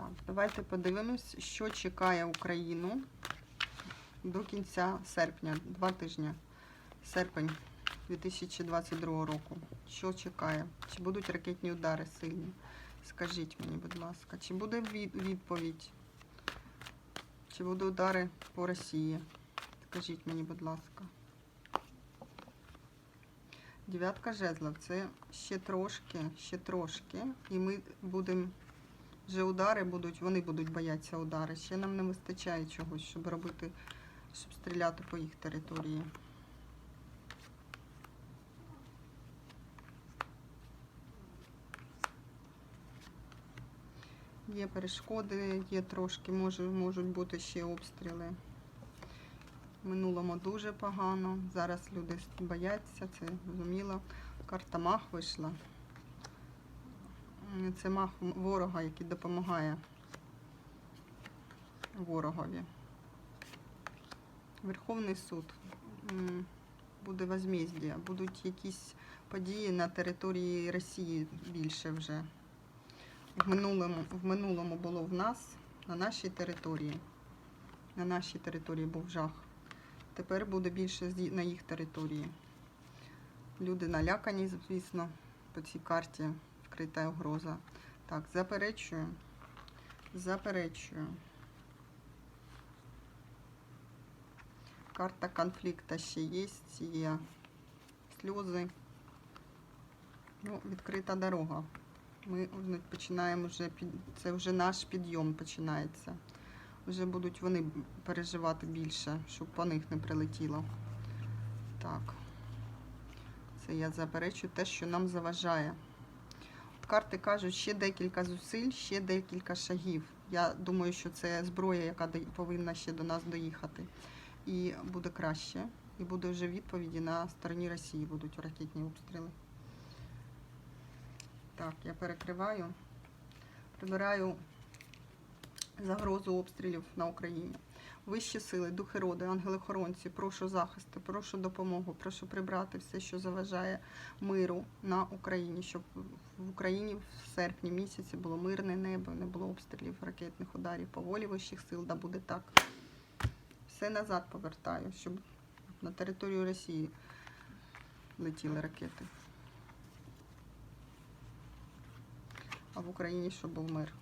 Так, давайте подивимось, що чекає Україну до кінця серпня, два тижні. Серпень 2022 року. Що чекає? Чи будуть ракетні удари сильні? Скажіть мені, будь ласка, чи буде відповідь? Чи будуть удари по Росії? Скажіть мені, будь ласка. Дев'ятка жезлов це ще трошки, ще трошки. І ми будемо. Вже удари будуть, вони будуть боятися удари. Ще нам не вистачає чогось, щоб робити, щоб стріляти по їх території. Є перешкоди, є трошки, може, можуть бути ще обстріли. Минулому дуже погано. Зараз люди бояться, це зрозуміло. Карта мах вийшла. Це мах ворога, який допомагає ворогові. Верховний суд. Буде возмездія. Будуть якісь події на території Росії більше вже. В минулому, в минулому було в нас, на нашій території. На нашій території був жах. Тепер буде більше на їх території. Люди налякані, звісно, по цій карті вкрита угроза. Так, заперечую. Заперечую. Карта конфлікту ще є, є сльози. Ну, відкрита дорога. Ми починаємо вже це вже наш підйом починається. Вже будуть вони переживати більше, щоб по них не прилетіло. Так. Це я заперечую те, що нам заважає. Карти кажуть, ще декілька зусиль, ще декілька шагів. Я думаю, що це зброя, яка повинна ще до нас доїхати. І буде краще. І буде вже відповіді на стороні Росії будуть ракетні обстріли. Так, я перекриваю. Прибираю загрозу обстрілів на Україні. Вищі сили, духи роди, ангели-хоронці, прошу захисту, прошу допомогу, прошу прибрати все, що заважає миру на Україні, щоб в Україні в серпні місяці було мирне небо, не було обстрілів, ракетних ударів по волі вищих сил, да буде так. Все назад повертаю, щоб на територію Росії летіли ракети. А в Україні щоб був мир.